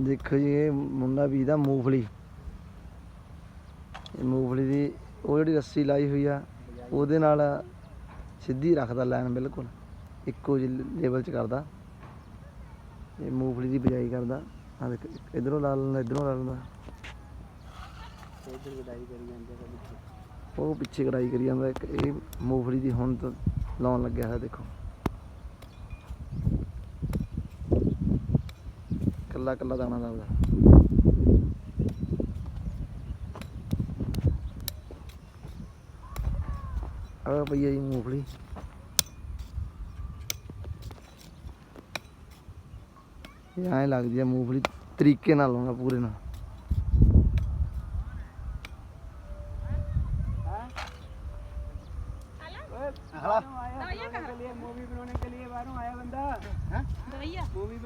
ਦੇਖੋ ਜੀ ਇਹ ਮੁੰਡਾ ਬੀਜਦਾ ਮੂੰਗਫਲੀ। ਇਹ ਮੂੰਗਫਲੀ ਦੀ ਉਹ ਜਿਹੜੀ ਰੱਸੀ ਲਾਈ ਹੋਈ ਆ ਉਹਦੇ ਨਾਲ ਸਿੱਧੀ ਰੱਖਦਾ ਲਾਈਨ ਬਿਲਕੁਲ। ਇੱਕੋ ਜਿਹੇ ਲੈਵਲ 'ਚ ਕਰਦਾ। ਇਹ ਮੂੰਗਫਲੀ ਦੀ ਬਿਜਾਈ ਕਰਦਾ। ਆ ਦੇਖ ਇਧਰੋਂ ਲਾ ਲੈਂਦਾ ਇਧਰੋਂ ਲਾ ਲੈਂਦਾ। ਉਹ ਪਿੱਛੇ ਕਢਾਈ ਕਰੀ ਜਾਂਦਾ। ਇੱਕ ਇਹ ਮੂੰਗਫਲੀ ਦੀ ਹੁਣ ਤੋਂ ਲਾਉਣ ਲੱਗਿਆ ਹੈ ਦੇਖੋ। ਕੱਲਾ ਕੱਲਾ ਦਾਣਾ ਲਾਉਂਦਾ ਆ ਪਈ ਹੈ ਜੀ ਮੂੰਗਫਲੀ ਇਹ ਐਂ ਲੱਗਦੀ ਹੈ ਮੂੰਗਫਲੀ ਤਰੀਕੇ ਨਾਲ ਲਾਉਣਾ ਪੂਰੇ ਨਾਲ हाँ आया के लिए मूवी बनाने के लिए बाहरों आया बंदा हाँ ਦਵਾਈਆ मूवी